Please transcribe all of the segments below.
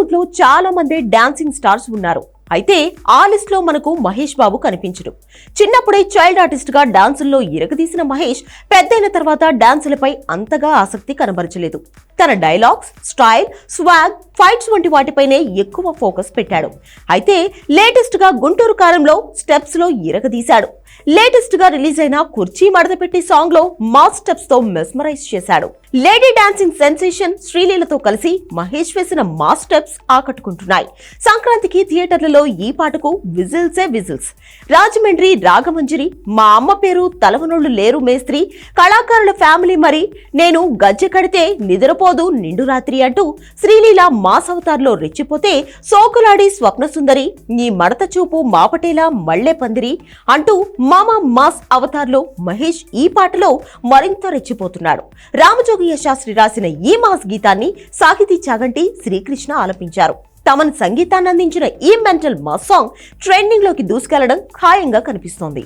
బాలీవుడ్లో చాలా మంది డాన్సింగ్ స్టార్స్ ఉన్నారు. అయితే ఆ లిస్ట్లో మనకు మహేష్ బాబు కనిపించడు. చిన్నప్పుడే చైల్డ్ ఆర్టిస్ట్గా డాన్సుల్లో ఇరగదీసిన మహేష్ పెద్దయిన తర్వాత డాన్సులపై అంతగా ఆసక్తి కనబరచలేదు. తన డైలాగ్స్ స్టైల్ స్వాగ్ ఫైట్స్ వంటి వాటిపైనే ఎక్కువ ఫోకస్ పెట్టాడు. అయితే లేటెస్ట్గా గుంటూరు కారంలో స్టెప్స్లో ఇరగదీశాడు. లేటెస్ట్గా రిలీజ్ అయిన కుర్చీ మడతపెట్టి సాంగ్లో మాస్ స్టెప్స్తో మెస్మరైజ్ చేశాడు. లేడీ డాన్సింగ్ సెన్సేషన్ శ్రీలీలతో కలిసి మహేష్ వేసిన మాస్ స్టెప్స్ ఆకట్టుకుంటున్నాయి. సంక్రాంతికి థియేటర్లలో ఈ పాటకు విజిల్సే విజిల్స్. రాజమండ్రి రాగమంజరి మా అమ్మ పేరు తలవనుళ్ళు లేరు మేస్త్రి కళాకారుల ఫ్యామిలీ మరి. నేను గజ్జె కడితే నిద్రపోదు నిండు రాత్రి అంటూ శ్రీలీల మాస్ అవతార్లో రెచ్చిపోతే సోకులాడి స్వప్న సుందరి నీ మడత చూపు మాపటేలా మళ్ళే పందిరి అంటూ మామ మాస్ అవతార్లో మహేష్ ఈ పాటలో మరింత రెచ్చిపోతున్నాడు. రామజోగయ్య శాస్త్రి రాసిన ఈ మాస్ గీతాన్ని సాహితీ చాగంటి శ్రీకృష్ణ ఆలపించారు. తమను సంగీతాన్ని అందించిన ఈ మెంటల్ మా సాంగ్ ట్రెండింగ్లోకి దూసుకెళ్ళడం ఖాయంగా కనిపిస్తోంది.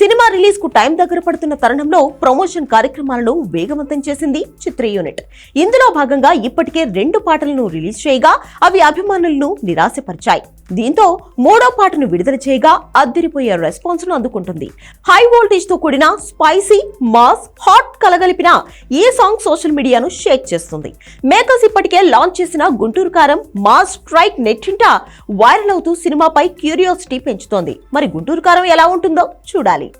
సినిమా రిలీజ్కు టైం దగ్గర పడుతున్న తరుణంలో ప్రమోషన్ కార్యక్రమాలను వేగవంతం చేసింది చిత్ర యూనిట్. ఇందులో భాగంగా ఇప్పటికే రెండు పాటలను రిలీజ్ చేయగా అవి అభిమానులను నిరాశపరిచాయి. దీంతో మూడో పాటను విడుదల చేయగా అద్దరిపోయే రెస్పాన్స్ను అందుకుంటుంది. హై వోల్టేజ్తో కూడిన స్పైసీ మాస్ హాట్ కలగలిపిన ఈ సాంగ్ సోషల్ మీడియాను షేక్ చేస్తుంది. మేకర్స్ ఇప్పటికే లాంచ్ చేసిన గుంటూరు కారం మాస్ స్ట్రైక్ నెట్టింట వైరల్ అవుతూ సినిమాపై క్యూరియాసిటీ పెంచుతోంది. మరి గుంటూరు కారం ఎలా ఉంటుందో చూడాలి.